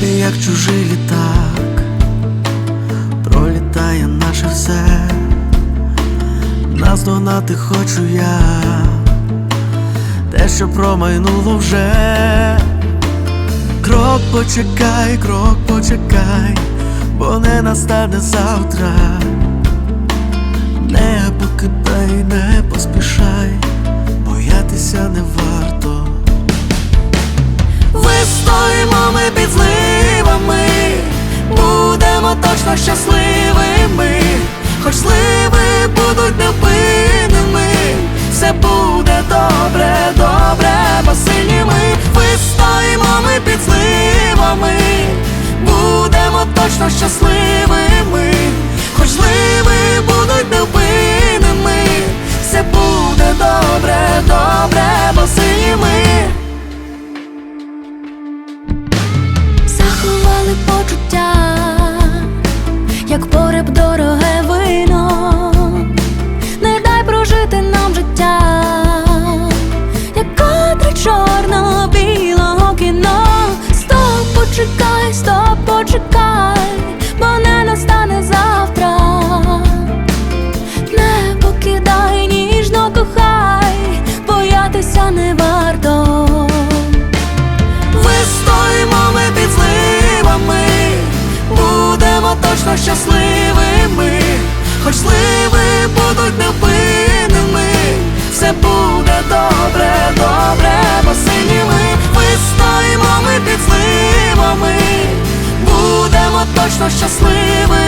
небі, як чужий літак, пролітає наше все, наздогнати хочу я, те, що промайнуло вже. Крок почекай, крок почекай, бо не настане завтра. Не покидай, не поспішай, боятися не варто. Точно щасливими, хоч сливи будуть невпинними, все буде добре, добре, бо сильні ми. Вистоїмо ми під зливами, будемо точно щасливими, боятися не варто. Вистоїмо ми під зливами, будемо точно щасливими, хоч сливи будуть невпинними, все буде добре, добре, бо сині ми стоїмо, ми під зливами, будемо точно щасливими.